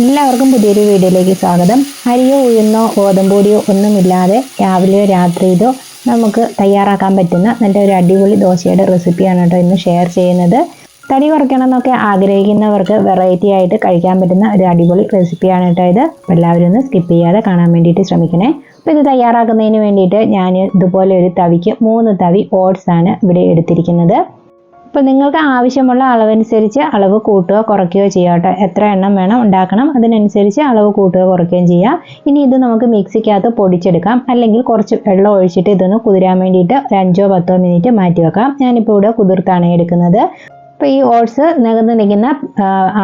എല്ലാവർക്കും പുതിയൊരു വീഡിയോയിലേക്ക് സ്വാഗതം. അരിയോ ഉഴുന്നോ ഗോതമ്പൊടിയോ ഒന്നുമില്ലാതെ രാവിലെയോ രാത്രിയിലോ നമുക്ക് തയ്യാറാക്കാൻ പറ്റുന്ന നല്ല ഒരു അടിപൊളി ദോശയുടെ റെസിപ്പിയാണ് കേട്ടോ ഇന്ന് ഷെയർ ചെയ്യുന്നത്. തടി കുറയ്ക്കണം എന്നൊക്കെ ആഗ്രഹിക്കുന്നവർക്ക് വെറൈറ്റി ആയിട്ട് കഴിക്കാൻ പറ്റുന്ന ഒരു അടിപൊളി റെസിപ്പിയാണ് കേട്ടോ ഇത്. എല്ലാവരും ഒന്ന് സ്കിപ്പ് ചെയ്യാതെ കാണാൻ വേണ്ടിയിട്ട് ശ്രമിക്കണേ. അപ്പോൾ ഇത് തയ്യാറാക്കുന്നതിന് വേണ്ടിയിട്ട് ഞാൻ ഇതുപോലെ ഒരു തവിക്ക് മൂന്ന് തവി ഓട്സ് ആണ് ഇവിടെ എടുത്തിരിക്കുന്നത്. അപ്പോൾ നിങ്ങൾക്ക് ആവശ്യമുള്ള അളവനുസരിച്ച് അളവ് കൂട്ടുക കുറയ്ക്കുകയോ ചെയ്യാം കേട്ടോ. എത്ര എണ്ണം വേണം ഉണ്ടാക്കണം അതിനനുസരിച്ച് അളവ് കൂട്ടുക കുറയ്ക്കുകയും ചെയ്യാം. ഇനി ഇത് നമുക്ക് മിക്സിക്കകത്ത് പൊടിച്ചെടുക്കാം. അല്ലെങ്കിൽ കുറച്ച് വെള്ളം ഒഴിച്ചിട്ട് ഇതൊന്ന് കുതിരാൻ വേണ്ടിയിട്ട് ഒരു അഞ്ചോ പത്തോ മിനിറ്റ് മാറ്റി വെക്കാം. ഞാനിപ്പോൾ ഇവിടെ കുതിർത്താണ് എടുക്കുന്നത്. അപ്പോൾ ഈ ഓട്സ് നികന്ന് നിൽക്കുന്ന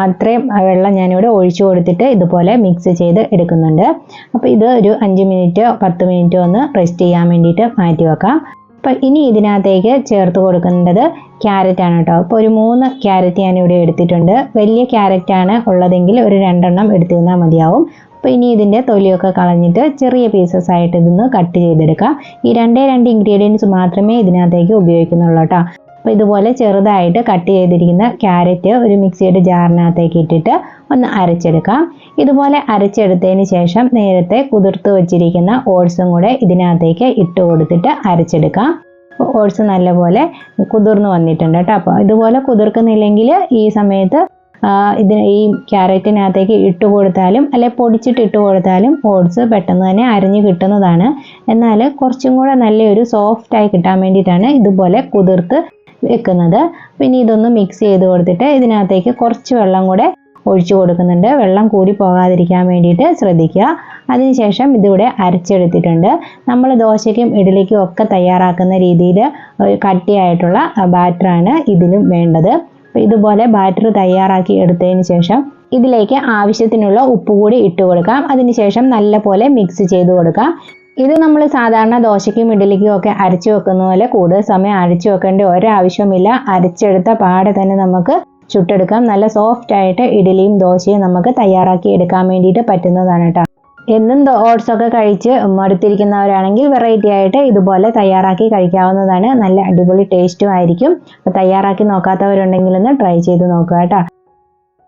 അത്രയും വെള്ളം ഞാനിവിടെ ഒഴിച്ചു കൊടുത്തിട്ട് ഇതുപോലെ മിക്സ് ചെയ്ത് എടുക്കുന്നുണ്ട്. അപ്പോൾ ഇത് ഒരു അഞ്ച് മിനിറ്റോ പത്ത് മിനിറ്റോ ഒന്ന് റെസ്റ്റ് ചെയ്യാൻ വേണ്ടിയിട്ട് മാറ്റി വെക്കാം. അപ്പം ഇനി ഇതിനകത്തേക്ക് ചേർത്ത് കൊടുക്കേണ്ടത് ക്യാരറ്റ് ആണ് കേട്ടോ. അപ്പോൾ ഒരു മൂന്ന് ക്യാരറ്റ് ഞാൻ ഇവിടെ എടുത്തിട്ടുണ്ട്. വലിയ ക്യാരറ്റ് ആണ് ഉള്ളതെങ്കിൽ ഒരു രണ്ടെണ്ണം എടുത്തിരുന്നാൽ മതിയാവും. അപ്പോൾ ഇനി ഇതിന്റെ തൊലിയൊക്കെ കളഞ്ഞിട്ട് ചെറിയ പീസസ് ആയിട്ട് ഇതൊന്ന് കട്ട് ചെയ്തെടുക്കാം. ഈ രണ്ടേ രണ്ട് ഇൻഗ്രീഡിയൻസ് മാത്രമേ ഇതിനകത്തേക്ക് ഉപയോഗിക്കുന്നുള്ളൂ കേട്ടോ. അപ്പോൾ ഇതുപോലെ ചെറുതായിട്ട് കട്ട് ചെയ്തിരിക്കുന്ന ക്യാരറ്റ് ഒരു മിക്സിയുടെ ജാറിനകത്തേക്ക് ഇട്ടിട്ട് ഒന്ന് അരച്ചെടുക്കാം. ഇതുപോലെ അരച്ചെടുത്തതിന് ശേഷം നേരത്തെ കുതിർത്ത് വെച്ചിരിക്കുന്ന ഓട്സും കൂടെ ഇതിനകത്തേക്ക് ഇട്ട് കൊടുത്തിട്ട് അരച്ചെടുക്കാം. ഓട്സ് നല്ലപോലെ കുതിർന്ന് വന്നിട്ടുണ്ട് കേട്ടോ. അപ്പോൾ ഇതുപോലെ കുതിർക്കുന്നില്ലെങ്കിൽ ഈ സമയത്ത് ഇതിന് ഈ ക്യാരറ്റിനകത്തേക്ക് ഇട്ട് കൊടുത്താലും അല്ലെ പൊടിച്ചിട്ട് ഇട്ട് കൊടുത്താലും ഓട്സ് പെട്ടെന്ന് തന്നെ അരിഞ്ഞ് കിട്ടുന്നതാണ്. എന്നാൽ കുറച്ചും കൂടെ നല്ലൊരു സോഫ്റ്റായി കിട്ടാൻ വേണ്ടിയിട്ടാണ് ഇതുപോലെ കുതിർത്ത് വെക്കുന്നത്. പിന്നെ ഇതൊന്ന് മിക്സ് ചെയ്ത് കൊടുത്തിട്ട് ഇതിനകത്തേക്ക് കുറച്ച് വെള്ളം കൂടെ ഒഴിച്ചു കൊടുക്കുന്നുണ്ട്. വെള്ളം കൂടി പോകാതിരിക്കാൻ വേണ്ടിയിട്ട് ശ്രദ്ധിക്കുക. അതിനുശേഷം ഇതിവിടെ അരച്ചെടുത്തിട്ടുണ്ട്. നമ്മൾ ദോശയ്ക്കും ഇഡലിക്കും ഒക്കെ തയ്യാറാക്കുന്ന രീതിയിൽ കട്ടിയായിട്ടുള്ള ബാറ്ററാണ് ഇതിലും വേണ്ടത്. ഇതുപോലെ ബാറ്റർ തയ്യാറാക്കി എടുത്തതിന് ശേഷം ഇതിലേക്ക് ആവശ്യത്തിനുള്ള ഉപ്പ് കൂടി ഇട്ട് കൊടുക്കാം. അതിനുശേഷം നല്ല പോലെ മിക്സ് ചെയ്ത് കൊടുക്കാം. ഇത് നമ്മൾ സാധാരണ ദോശയ്ക്കും ഇഡലിക്കും ഒക്കെ അരച്ചു വെക്കുന്ന പോലെ കൂടുതൽ സമയം അരച്ചു വെക്കേണ്ട ഒരാവശ്യമില്ല അരച്ചെടുത്ത പാടെ തന്നെ നമുക്ക് ചുട്ടെടുക്കാം. നല്ല സോഫ്റ്റ് ആയിട്ട് ഇഡലിയും ദോശയും നമുക്ക് തയ്യാറാക്കി എടുക്കാൻ വേണ്ടിയിട്ട് പറ്റുന്നതാണ് കേട്ടോ എന്നും ഓട്സ് ഒക്കെ കഴിച്ച് മടുത്തിരിക്കുന്നവരാണെങ്കിൽ വെറൈറ്റി ആയിട്ട് ഇതുപോലെ തയ്യാറാക്കി കഴിക്കാവുന്നതാണ്. നല്ല അടിപൊളി ടേസ്റ്റും ആയിരിക്കും. അപ്പോൾ തയ്യാറാക്കി നോക്കാത്തവരുണ്ടെങ്കിൽ ഒന്ന് ട്രൈ ചെയ്ത് നോക്കുക കേട്ടോ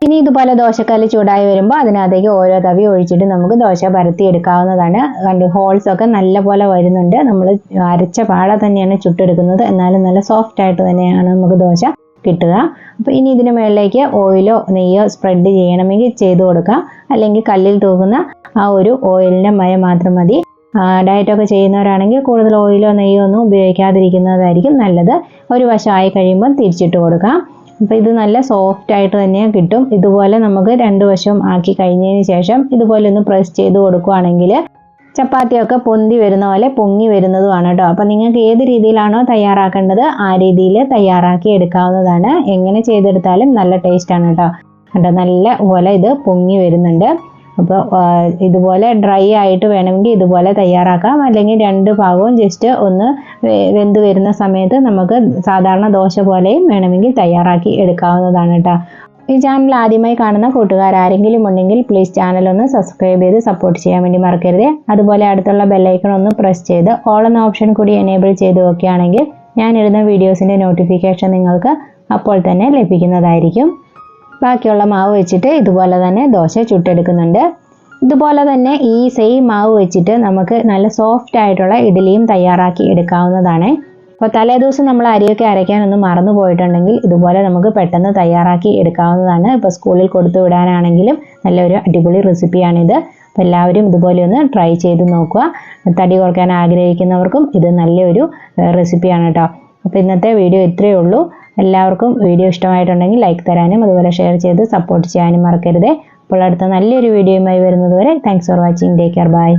ഇനി ഇതുപോലെ ദോശക്കല്ല് ചൂടായി വരുമ്പോൾ അതിനകത്തേക്ക് ഓരോ തവി ഒഴിച്ചിട്ട് നമുക്ക് ദോശ പരത്തി എടുക്കാവുന്നതാണ് കണ്ട് ഹോൾസ് ഒക്കെ നല്ല പോലെ വരുന്നുണ്ട്. നമ്മൾ അരച്ച പാട തന്നെയാണ് ചുട്ടെടുക്കുന്നത്. എന്നാലും നല്ല സോഫ്റ്റ് ആയിട്ട് തന്നെയാണ് നമുക്ക് ദോശ കിട്ടുക. അപ്പോൾ ഇനി ഇതിന് മുകളിലേക്ക് ഓയിലോ നെയ്യോ സ്പ്രെഡ് ചെയ്യണമെങ്കിൽ ചെയ്തു കൊടുക്കാം. അല്ലെങ്കിൽ കല്ലിൽ തൂക്കുന്ന ആ ഒരു ഓയിലിന്റെ മയം മാത്രം മതി. ഡയറ്റൊക്കെ ചെയ്യുന്നവരാണെങ്കിൽ കൂടുതൽ ഓയിലോ നെയ്യോ ഒന്നും ഉപയോഗിക്കാതിരിക്കുന്നതായിരിക്കും നല്ലത്. ഒരു വശമായി കഴിയുമ്പോൾ തിരിച്ചിട്ട് കൊടുക്കാം. അപ്പോൾ ഇത് നല്ല സോഫ്റ്റ് ആയിട്ട് തന്നെ കിട്ടും. ഇതുപോലെ നമുക്ക് രണ്ട് വശവും ആക്കി കഴിഞ്ഞതിന് ശേഷം ഇതുപോലെ ഒന്ന് പ്രസ് ചെയ്ത് കൊടുക്കുകയാണെങ്കിൽ ചപ്പാത്തിയൊക്കെ പൊന്തി വരുന്ന പോലെ പൊങ്ങി വരുന്നതുമാണ് കേട്ടോ അപ്പോൾ നിങ്ങൾക്ക് ഏത് രീതിയിലാണോ തയ്യാറാക്കേണ്ടത് ആ രീതിയിൽ തയ്യാറാക്കി എടുക്കാവുന്നതാണ്. എങ്ങനെ ചെയ്തെടുത്താലും നല്ല ടേസ്റ്റാണ് കേട്ടോ കേട്ടോ നല്ല പോലെ ഇത് പൊങ്ങി വരുന്നുണ്ട്. അപ്പോൾ ഇതുപോലെ ഡ്രൈ ആയിട്ട് വേണമെങ്കിൽ ഇതുപോലെ തയ്യാറാക്കാം. അല്ലെങ്കിൽ രണ്ട് ഭാഗവും ജസ്റ്റ് ഒന്ന് വെന്ത് വരുന്ന സമയത്ത് നമുക്ക് സാധാരണ ദോശ പോലെയും വേണമെങ്കിൽ തയ്യാറാക്കി എടുക്കാവുന്നതാണ് കേട്ടോ. ഈ ചാനൽ ആദ്യമായി കാണുന്ന കൂട്ടുകാർ ആരെങ്കിലും ഉണ്ടെങ്കിൽ പ്ലീസ് ചാനൽ ഒന്ന് സബ്സ്ക്രൈബ് ചെയ്ത് സപ്പോർട്ട് ചെയ്യാൻ വേണ്ടി മറക്കരുത്. അതുപോലെ അടുത്തുള്ള ബെല്ലൈക്കൺ ഒന്ന് പ്രസ് ചെയ്ത് ഓൾ എന്ന ഓപ്ഷൻ കൂടി എനേബിൾ ചെയ്ത് വെക്കുകയാണെങ്കിൽ ഞാൻ ഇടുന്ന വീഡിയോസിന്റെ നോട്ടിഫിക്കേഷൻ നിങ്ങൾക്ക് അപ്പോൾ തന്നെ ലഭിക്കുന്നതായിരിക്കും. ബാക്കിയുള്ള മാവ് വെച്ചിട്ട് ഇതുപോലെ തന്നെ ദോശ ചുട്ടെടുക്കുന്നുണ്ട്. ഇതുപോലെ തന്നെ ഈ സെയിം മാവ് വെച്ചിട്ട് നമുക്ക് നല്ല സോഫ്റ്റ് ആയിട്ടുള്ള ഇഡ്ഡലിയും തയ്യാറാക്കി എടുക്കാവുന്നതാണ്. അപ്പോൾ തലേദിവസം നമ്മൾ അരിയൊക്കെ അരയ്ക്കാനൊന്നും മറന്നു പോയിട്ടുണ്ടെങ്കിൽ ഇതുപോലെ നമുക്ക് പെട്ടെന്ന് തയ്യാറാക്കി എടുക്കാവുന്നതാണ്. ഇപ്പോൾ സ്കൂളിൽ കൊടുത്തു വിടാനാണെങ്കിലും നല്ലൊരു അടിപൊളി റെസിപ്പിയാണിത് അപ്പോൾ എല്ലാവരും ഇതുപോലെ ഒന്ന് ട്രൈ ചെയ്ത് നോക്കുക. തടി കുറയ്ക്കാൻ ആഗ്രഹിക്കുന്നവർക്കും ഇത് നല്ലൊരു റെസിപ്പിയാണ് കേട്ടോ. അപ്പോൾ ഇന്നത്തെ വീഡിയോ ഇത്രയേ ഉള്ളൂ. എല്ലാവർക്കും വീഡിയോ ഇഷ്ടമായിട്ടുണ്ടെങ്കിൽ ലൈക്ക് തരാനും അതുപോലെ ഷെയർ ചെയ്ത് സപ്പോർട്ട് ചെയ്യാനും മറക്കരുത്. അപ്പോൾ അടുത്ത നല്ലൊരു വീഡിയോയുമായി വരുന്നത് വരെ thanks for watching take care bye